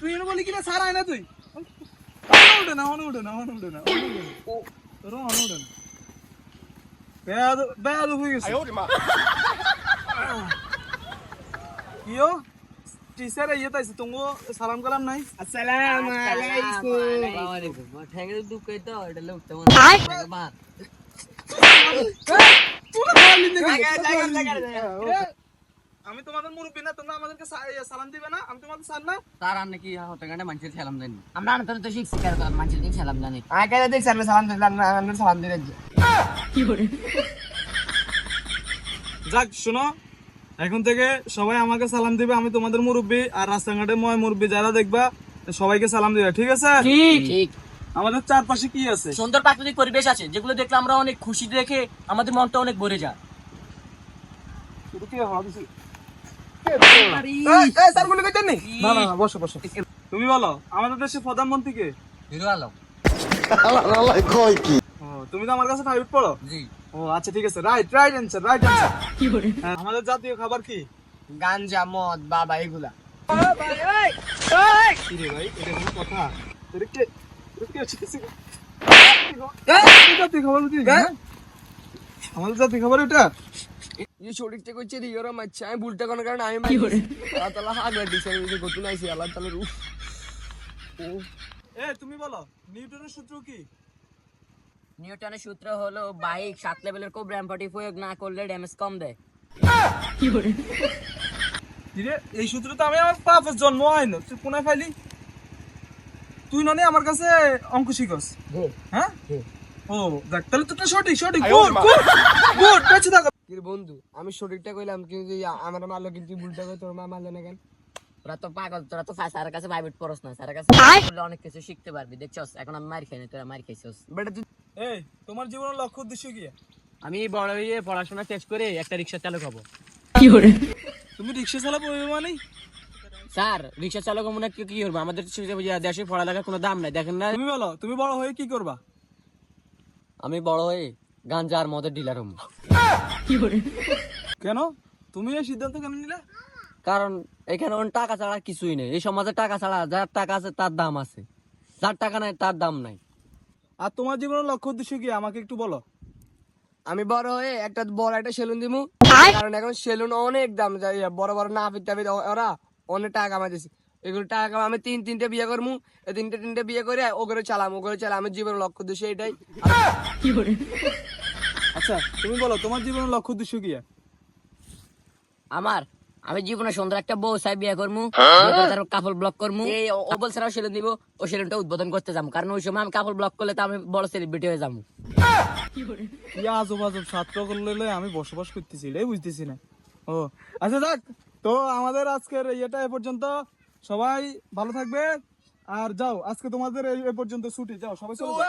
কিনা সারাই না তুই। উঠে না অন উঠে না অন উঠে না অন উঠে না। তোর অন উঠে না। বেয়াদ বেয়াদ হয়ে গেছে। কিও টিচার ইয়ে তাইছে তুমি সালাম কালাম নাই? আসসালামু আলাইকুম। ঠ্যাঙ্গে দুঃখ তো? এটা লোক তেমন বাদ তুই আমি তোমাদের মুরব্বী না তোমরা আমাদেরকে সালাম দিবে না? আমি তোমাদের সার না? তার আর নাকি হতে গানে মানুষের জানি আমরা না তো শিখছি কার মানুষের দিন খেলাম জানি আগে দেখছি সালাম দিলাম না আমি সালাম যাক শোনো এখন থেকে সবাই আমাকে সালাম দিবে আমি তোমাদের মুরব্বী আর রাস্তাঘাটে ময় মুরব্বী যারা দেখবা সবাইকে সালাম দিবে ঠিক আছে? ঠিক। ঠিক। আমাদের চারপাশে কি আছে? সুন্দর প্রাকৃতিক পরিবেশ আছে যেগুলো দেখলে আমরা অনেক খুশি দেখে আমাদের মনটা অনেক ভরে যায়। স্যারগুলো কইতেন নি? না না না, বসো বসো। তুমি বলো আমাদের দেশের প্রধানমন্ত্রী কে হিরো আলম। ও, তুমি তো আমার কাছে প্রাইভেট পড়ো জি। ও আচ্ছা ঠিক আছে right right answer right answer আমাদের জাতীয় খাবার কি? গাঞ্জা মদ বাবা এগুলা। কি রে ভাই এটা কোনো কথা? এটা কে এটা কে হচ্ছে? আমাদের জাতীয় খাবার হ্যাঁ? আমাদের জাতীয় খাবার এটা? এই শরীরটা কইছে রে ওরা মারছে আমি ভুলটা কোন কারণে আমি মারি আল্লাহ তাআলা হাগলা দিছে আমি গতুন আইছি আল্লাহ তাআলা রূপ এ তুমি বলো নিউটনের সূত্র কি নিউটনের সূত্র হলো বাইক সাত লেভেলের খুব র্যাম্পাটি প্রয়োগ না করলে ড্যামেজ কম দেয় কিরে এই সূত্র তো আমি আমার জন্ম হয় না তুই কোনায় ফাইলি তুই ননি আমার কাছে অঙ্ক শিখস হ্যাঁ ও দেখ তাহলে তো সঠিক সঠিক গুড গুড গুড থাকো কি বন্ধু আমি শরীরটা কইলাম কিন্তু আমার মারলো কিন্তু ভুলটা কই তোর মা মারলো না কেন? তোরা তো পাগল তোরা তো স্যারের কাছে প্রাইভেট পড়স না স্যারের কাছে অনেক কিছু শিখতে পারবি দেখছস? এখন আমি মার খাই না তোরা মার খাইছস। বেটা তুই এই তোমার জীবনের লক্ষ্য উদ্দেশ্য কি? আমি বড় হয়ে পড়াশোনা শেষ করে একটা রিক্সা চালক হব। কি করে? তুমি রিক্সা চালাবো মানে? স্যার রিক্সা চালক মনে কি কি করব আমাদের দেশে- দেশে পড়ালেখার কোনো দাম নাই দেখেন না? তুমি বলো তুমি বড় হয়ে কি করবা? আমি বড় হয়ে গাঞ্জা আর মদের ডিলার হব। কেন? তুমি এই সিদ্ধান্ত কেন নিলে? কারণ এখানে অনেক টাকা ছাড়া কিছুই নেই। এই সমাজে টাকা ছাড়া যার টাকা আছে তার দাম আছে। যার টাকা নাই তার দাম নাই। আর তোমার জীবনের লক্ষ্য উদ্দেশ্য কি? আমাকে একটু বলো। আমি বড় হয়ে একটা বড় একটা সেলুন দিমু। কারণ এখন সেলুন অনেক দাম। যায় বড় বড় না পিতা ওরা অনেক টাকা কামাইতেছে। এগুলো টাকা আমি তিন তিনটে বিয়ে করমু তিনটে তিনটে বিয়ে করে ওগুলো চালাম ওগুলো চালাম আমার জীবনের লক্ষ্য উদ্দেশ্য এটাই। আচ্ছা তুমি বলো তোমার জীবনের লক্ষ্য উদ্দেশ্য কি? আমার আমি জীবনে সুন্দর একটা বউ চাই বিয়ে করমু বিয়ে করে তারপর কাপড় ব্লক করমু। এই ও- ও বলছে সেলুন দিব ও সেলুনটা উদ্বোধন করতে যাব কারণ ওই সময় আমি কাপড় ব্লক করলে তো আমি বড় সেলিব্রিটি হয়ে যাব। কি আজব আজব ছাত্র করলে আমি বসবাস করতেছি এটাই বুঝতেছি না। ও আচ্ছা যাক তো আমাদের আজকের ইয়েটা এ পর্যন্ত। সবাই ভালো থাকবে। আর যাও আজকে তোমাদের এই পর্যন্ত ছুটি। যাও সবাই চলে যাও।